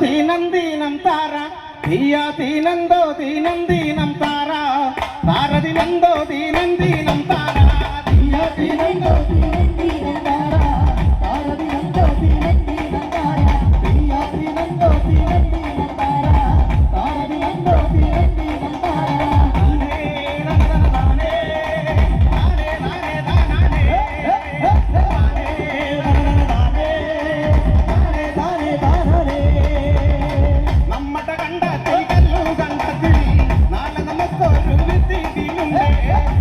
దీనందీనం తారా దియా దీనందో దీనందీనం తారా తారది నందో దీనందీనం తారా దియా దీనందో దీనం